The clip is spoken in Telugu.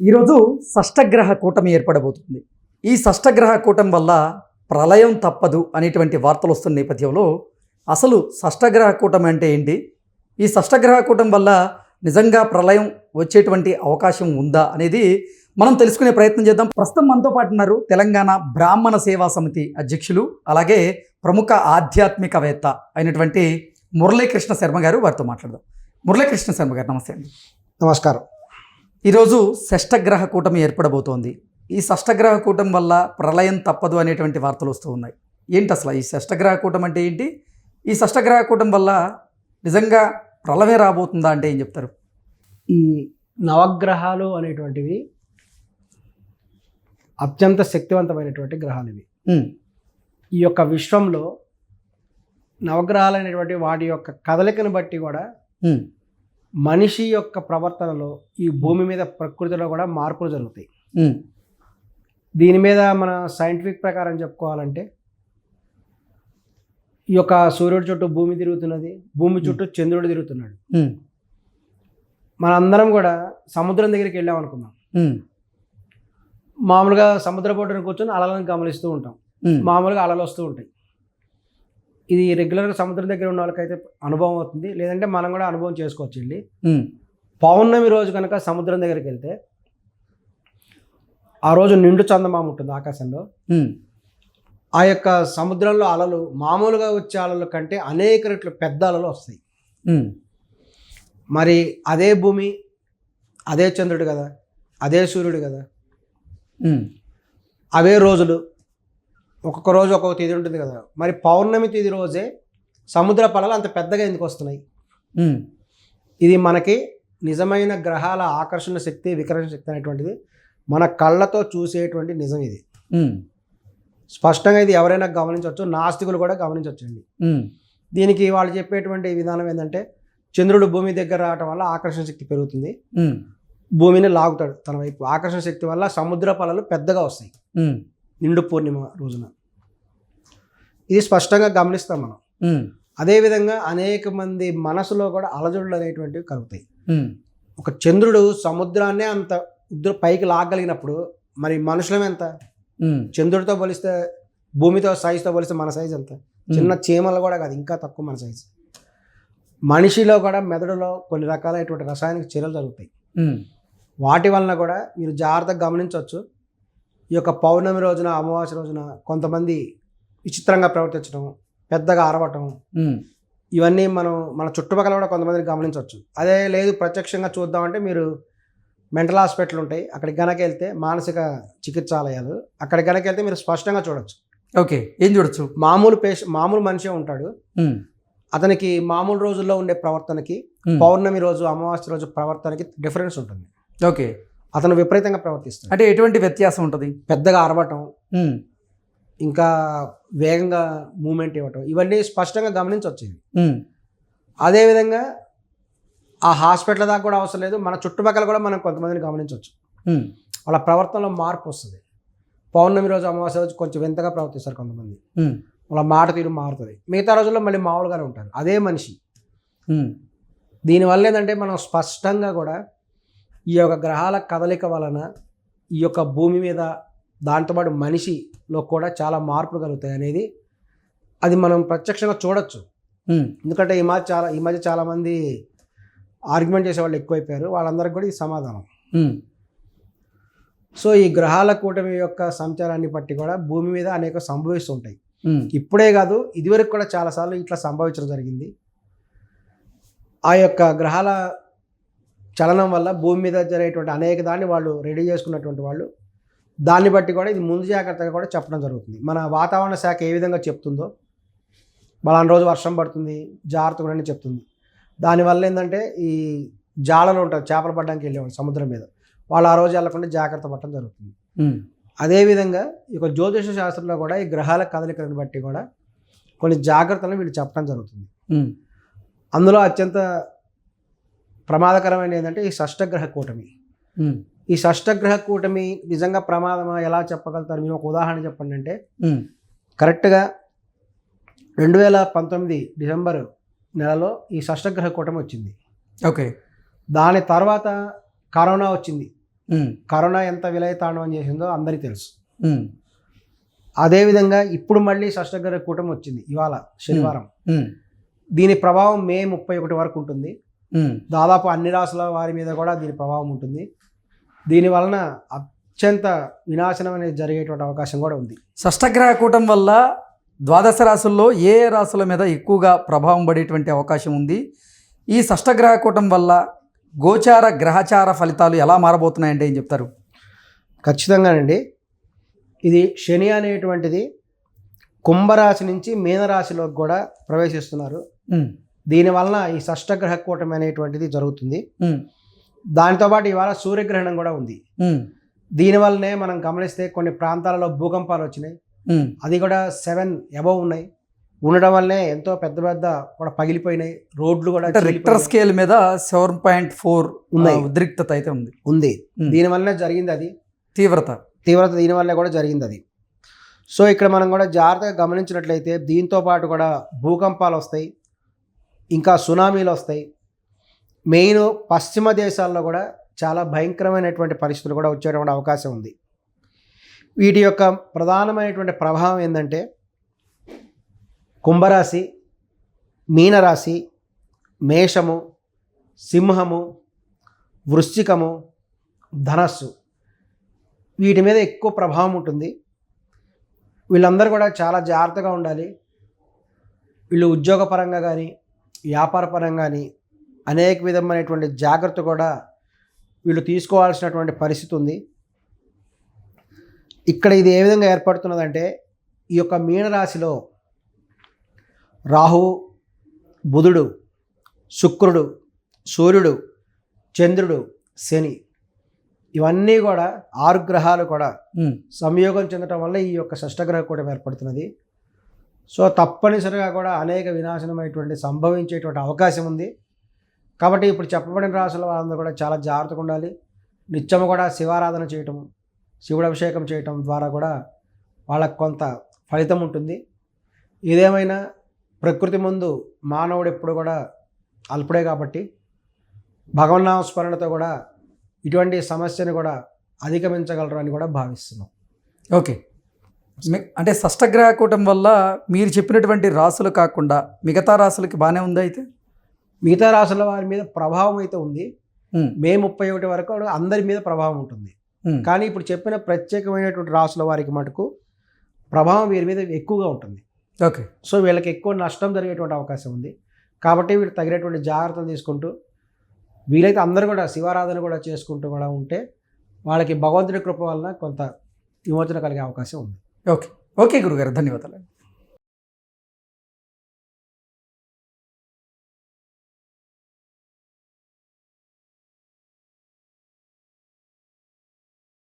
ఈరోజు షష్టగ్రహ కూటమి ఏర్పడబోతుంది. ఈ షష్టగ్రహ కూటమి వల్ల ప్రళయం తప్పదు అనేటువంటి వార్తలు వస్తున్న నేపథ్యంలో అసలు షష్టగ్రహ కూటమి అంటే ఏంటి? ఈ షష్టగ్రహ కూటమి వల్ల నిజంగా ప్రళయం వచ్చేటువంటి అవకాశం ఉందా అనేది మనం తెలుసుకునే ప్రయత్నం చేద్దాం. ప్రస్తుతం మనతో పాటు ఉన్నారు తెలంగాణ బ్రాహ్మణ సేవా సమితి అధ్యక్షులు అలాగే ప్రముఖ ఆధ్యాత్మికవేత్త అయినటువంటి మురళీకృష్ణ శర్మ గారు వారితో మాట్లాడదాం. మురళీకృష్ణ శర్మ గారు నమస్తే అండి. నమస్కారం. ఈరోజు షష్టగ్రహ కూటమి ఏర్పడబోతోంది. ఈ షష్టగ్రహ కూటమి వల్ల ప్రళయం తప్పదు అనేటువంటి వార్తలు వస్తూ ఉన్నాయి. ఏంటి అసలు ఈ షష్టగ్రహ కూటమి అంటే ఏంటి? ఈ షష్టగ్రహ కూటమి వల్ల నిజంగా ప్రళయమే రాబోతుందా అంటే ఏం చెప్తారు? ఈ నవగ్రహాలు అనేటువంటివి అత్యంత శక్తివంతమైనటువంటి గ్రహాలు ఇవి. ఈ యొక్క విశ్వంలో నవగ్రహాలు అనేటువంటి వాటి యొక్క కదలికను బట్టి కూడా మనిషి యొక్క ప్రవర్తనలో ఈ భూమి మీద ప్రకృతిలో కూడా మార్పులు జరుగుతాయి. దీని మీద మన సైంటిఫిక్ ప్రకారం చెప్పుకోవాలంటే ఈ యొక్క సూర్యుడి చుట్టూ భూమి తిరుగుతున్నది భూమి చుట్టూ చంద్రుడు తిరుగుతున్నాడు. మనందరం కూడా సముద్రం దగ్గరికి వెళ్ళాం అనుకుందాం. మామూలుగా సముద్ర పొట్టున కూర్చొని అలలను గమనిస్తూ ఉంటాం. మామూలుగా అలలు వస్తూ ఉంటాయి. ఇది రెగ్యులర్గా సముద్రం దగ్గర ఉన్న వాళ్ళకైతే అనుభవం అవుతుంది. లేదంటే మనం కూడా అనుభవం చేసుకోవచ్చు వెళ్ళి పౌర్ణమి రోజు కనుక సముద్రం దగ్గరికి వెళ్తే ఆ రోజు నిండు చందమామ ఉంటుంది ఆకాశంలో. ఆ యొక్క సముద్రంలో అలలు మామూలుగా వచ్చే అలల కంటే అనేక రెట్లు పెద్ద అలలు వస్తాయి. మరి అదే భూమి అదే చంద్రుడు కదా అదే సూర్యుడు కదా. అవే రోజులు ఒక్కొక్క రోజు ఒక్కొక్క తేదీ ఉంటుంది కదా. మరి పౌర్ణమి తేదీ రోజే సముద్ర పలలు అంత పెద్దగా ఎందుకు వస్తున్నాయి? ఇది మనకి నిజమైన గ్రహాల ఆకర్షణ శక్తి వికర్షణ శక్తి అనేటువంటిది మన కళ్ళతో చూసేటువంటి నిజం ఇది. స్పష్టంగా ఇది ఎవరైనా గమనించవచ్చు నాస్తికులు కూడా గమనించవచ్చండి. దీనికి వాళ్ళు చెప్పేటువంటి విధానం ఏంటంటే చంద్రుడు భూమి దగ్గర రావటం వల్ల ఆకర్షణ శక్తి పెరుగుతుంది. భూమిని లాగుతాడు తన వైపు. ఆకర్షణ శక్తి వల్ల సముద్ర పలలు పెద్దగా వస్తాయి. నిండు పూర్ణిమ రోజున. ఇది స్పష్టంగా గమనిస్తాం మనం. అదేవిధంగా అనేక మంది మనసులో కూడా అలజడులు అనేటువంటివి కలుగుతాయి. ఒక చంద్రుడు సముద్రాన్నే అంత ఉద్ర పైకి లాగలిగినప్పుడు మరి మనుషులం ఎంత? చంద్రుడితో పోలిస్తే భూమితో సైజుతో పోలిస్తే మన సైజ్ ఎంత? చిన్న చీమలు కూడా కాదు ఇంకా తక్కువ మన సైజు. మనిషిలో కూడా మెదడులో కొన్ని రకాలైనటువంటి రసాయనిక చర్యలు జరుగుతాయి. వాటి వలన కూడా మీరు జాగ్రత్తగా గమనించవచ్చు. ఈ యొక్క పౌర్ణమి రోజున అమావాస్య రోజున కొంతమంది విచిత్రంగా ప్రవర్తించడం పెద్దగా అరవటం ఇవన్నీ మనం మన చుట్టుపక్కల కూడా కొంతమందిని గమనించవచ్చు. అదే లేదు ప్రత్యక్షంగా చూద్దామంటే మీరు మెంటల్ హాస్పిటల్ ఉంటాయి. అక్కడికి గనక వెళ్తే మానసిక చికిత్సాలయాలు. అక్కడికి గనక వెళ్తే మీరు స్పష్టంగా చూడొచ్చు. ఓకే. ఏం చూడొచ్చు? మామూలు పేష మామూలు మనిషే ఉంటాడు. అతనికి మామూలు రోజుల్లో ఉండే ప్రవర్తనకి పౌర్ణమి రోజు అమావాస్య రోజు ప్రవర్తనకి డిఫరెన్స్ ఉంటుంది. ఓకే. అతను విపరీతంగా ప్రవర్తిస్తాడు అంటే ఎటువంటి వ్యత్యాసం ఉంటుంది? పెద్దగా అరవటం ఇంకా వేగంగా మూమెంట్ ఇవ్వటం ఇవన్నీ స్పష్టంగా గమనించవచ్చు ఇది ఉమ్, అదేవిధంగా ఆ హాస్పిటల్ దాకా కూడా అవసరం లేదు. మన చుట్టుపక్కల కూడా మనం కొంతమందిని గమనించవచ్చు వాళ్ళ ప్రవర్తనలో మార్పు వస్తుంది. పౌర్ణమి రోజు అమావాస్య రోజు కొంచెం వింతగా ప్రవర్తిస్తారు కొంతమంది. వాళ్ళ మాట తీరు మారుతుంది. మిగతా రోజుల్లో మళ్ళీ మామూలుగానే ఉంటారు. అదే మనిషి. దీనివల్ల ఏంటంటే మనం స్పష్టంగా కూడా ఈ యొక్క గ్రహాల కదలిక వలన ఈ యొక్క భూమి మీద దాంతోపాటు మనిషిలో కూడా చాలా మార్పులు కలుగుతాయి అనేది అది మనం ప్రత్యక్షంగా చూడొచ్చు. ఎందుకంటే ఈ మధ్య చాలా ఈ మధ్య చాలామంది ఆర్గ్యుమెంట్ చేసే వాళ్ళు ఎక్కువైపోయారు. వాళ్ళందరికీ కూడా ఇది సమాధానం. సో ఈ గ్రహాల కూటమి యొక్క సంచారాన్ని బట్టి కూడా భూమి మీద అనేక సంభవిస్తుంటాయి. ఇప్పుడే కాదు ఇదివరకు కూడా చాలాసార్లు ఇట్లా సంభవించడం జరిగింది. ఆ యొక్క గ్రహాల చలనం వల్ల భూమి మీద జరిగేటువంటి అనేక దాన్ని వాళ్ళు రెడీ చేసుకున్నటువంటి వాళ్ళు. దాన్ని బట్టి కూడా ఇది ముందు జాగ్రత్తగా కూడా చెప్పడం జరుగుతుంది. మన వాతావరణ శాఖ ఏ విధంగా చెప్తుందో బలానా రోజు వర్షం పడుతుంది జాగ్రత్తగా ఉండండి చెప్తుంది. దానివల్ల ఏంటంటే ఈ జాలలు ఉంటారు చేపలు పడడానికి వెళ్ళేవాళ్ళు సముద్రం మీద. వాళ్ళు ఆ రోజు వెళ్ళకుండా జాగ్రత్త పడటం జరుగుతుంది. అదేవిధంగా ఈ యొక్క జ్యోతిష శాస్త్రంలో కూడా ఈ గ్రహాల కదలికలను బట్టి కూడా కొన్ని జాగ్రత్తలను వీళ్ళు చెప్పడం జరుగుతుంది. అందులో అత్యంత ప్రమాదకరమైన ఏంటంటే ఈ షష్టగ్రహ కూటమి. ఈ షష్టగ్రహ కూటమి నిజంగా ప్రమాదమా ఎలా చెప్పగలుగుతారు? మీరు ఒక ఉదాహరణ చెప్పండి అంటే కరెక్ట్గా రెండు వేల పంతొమ్మిది డిసెంబర్ నెలలో ఈ షష్టగ్రహ కూటమి వచ్చింది. ఓకే. దాని తర్వాత కరోనా వచ్చింది. కరోనా ఎంత విలయతాండవం చేసిందో అందరికీ తెలుసు. అదేవిధంగా ఇప్పుడు మళ్ళీ షష్టగ్రహ కూటమి వచ్చింది ఇవాళ శనివారం. దీని ప్రభావం మే ముప్పై ఒకటి వరకు ఉంటుంది. దాదాపు అన్ని రాసుల వారి మీద కూడా దీని ప్రభావం ఉంటుంది. దీని వలన అత్యంత వినాశనం అనేది జరిగేటువంటి అవకాశం కూడా ఉంది. షష్టగ్రహ కూటం వల్ల ద్వాదశ రాశుల్లో ఏ రాశుల మీద ఎక్కువగా ప్రభావం పడేటువంటి అవకాశం ఉంది? ఈ షష్టగ్రహ కూటం వల్ల గోచార గ్రహచార ఫలితాలు ఎలా మారబోతున్నాయంటే ఏం చెప్తారు? ఖచ్చితంగానండి. ఇది శని అనేటువంటిది కుంభరాశి నుంచి మీనరాశిలోకి కూడా ప్రవేశిస్తున్నారు. దీనివలన ఈ షష్టగ్రహ కూటమి అనేటువంటిది జరుగుతుంది. దానితో పాటు ఇవాళ సూర్యగ్రహణం కూడా ఉంది. దీనివల్లనే మనం గమనిస్తే కొన్ని ప్రాంతాలలో భూకంపాలు వచ్చినాయి. అది కూడా సెవెన్ అబవ్ ఉన్నాయి. ఉండడం వల్లనే ఎంతో పెద్ద పెద్ద కూడా పగిలిపోయినాయి. రోడ్లు కూడా రిక్టర్. స్కేల్ మీద సెవెన్ పాయింట్ ఫోర్ ఉన్నాయి. ఉద్రిక్తత అయితే ఉంది. ఉంది. దీనివల్లనే జరిగింది అది. తీవ్రత. తీవ్రత దీనివల్లే కూడా జరిగింది అది. సో ఇక్కడ మనం కూడా జాగ్రత్తగా గమనించినట్లయితే దీంతో పాటు కూడా భూకంపాలు వస్తాయి. ఇంకా సునామీలు వస్తాయి. మెయిన్ పశ్చిమ దేశాల్లో కూడా చాలా భయంకరమైనటువంటి పరిస్థితులు కూడా వచ్చేటువంటి అవకాశం ఉంది. వీటి యొక్క ప్రధానమైనటువంటి ప్రభావం ఏంటంటే కుంభరాశి మీనరాశి మేషము సింహము వృశ్చికము ధనస్సు వీటి మీద ఎక్కువ ప్రభావం ఉంటుంది. వీళ్ళందరూ కూడా చాలా జాగ్రత్తగా ఉండాలి. వీళ్ళు ఉద్యోగపరంగా కానీ వ్యాపారపరంగా కానీ అనేక విధమైనటువంటి జాగ్రత్త కూడా వీళ్ళు తీసుకోవాల్సినటువంటి పరిస్థితి ఉంది. ఇక్కడ ఇది ఏ విధంగా ఏర్పడుతున్నదంటే ఈ యొక్క మీనరాశిలో రాహువు బుధుడు శుక్రుడు సూర్యుడు చంద్రుడు శని ఇవన్నీ కూడా ఆరు గ్రహాలు కూడా సంయోగం చెందటం వల్ల ఈ యొక్క షష్టగ్రహ కూటమి ఏర్పడుతున్నది. సో తప్పనిసరిగా కూడా అనేక వినాశనమైనటువంటి సంభవించేటువంటి అవకాశం ఉంది. కాబట్టి ఇప్పుడు చెప్పబడిన రాసుల వాళ్ళందరూ కూడా చాలా జాగ్రత్తగా ఉండాలి. నిత్యము కూడా శివారాధన చేయటం శివుడు అభిషేకం చేయటం ద్వారా కూడా వాళ్ళకు కొంత ఫలితం ఉంటుంది. ఇదేమైనా ప్రకృతి ముందు మానవుడు ఎప్పుడు కూడా అల్పుడే కాబట్టి భగవన్నామ స్మరణతో కూడా ఇటువంటి సమస్యను కూడా అధిగమించగలరు అని కూడా భావిస్తున్నాం. ఓకే. అంటే షష్టగ్రహ కూటం వల్ల మీరు చెప్పినటువంటి రాసులు కాకుండా మిగతా రాసులకి బాగానే ఉందా అయితే? మిగతా రాసుల వారి మీద ప్రభావం అయితే ఉంది. మే ముప్పై ఒకటి వరకు అందరి మీద ప్రభావం ఉంటుంది. కానీ ఇప్పుడు చెప్పిన ప్రత్యేకమైనటువంటి రాసుల వారికి మటుకు ప్రభావం వీరి మీద ఎక్కువగా ఉంటుంది. ఓకే. సో వీళ్ళకి ఎక్కువ నష్టం జరిగేటువంటి అవకాశం ఉంది. కాబట్టి వీళ్ళు తగినటువంటి జాగ్రత్తలు తీసుకుంటూ వీలైతే అందరూ కూడా శివారాధన కూడా చేసుకుంటూ కూడా ఉంటే వాళ్ళకి భగవంతుడి కృప వలన కొంత విమోచన కలిగే అవకాశం ఉంది. ఓకే. ఓకే గురుగారు ధన్యవాదాలు.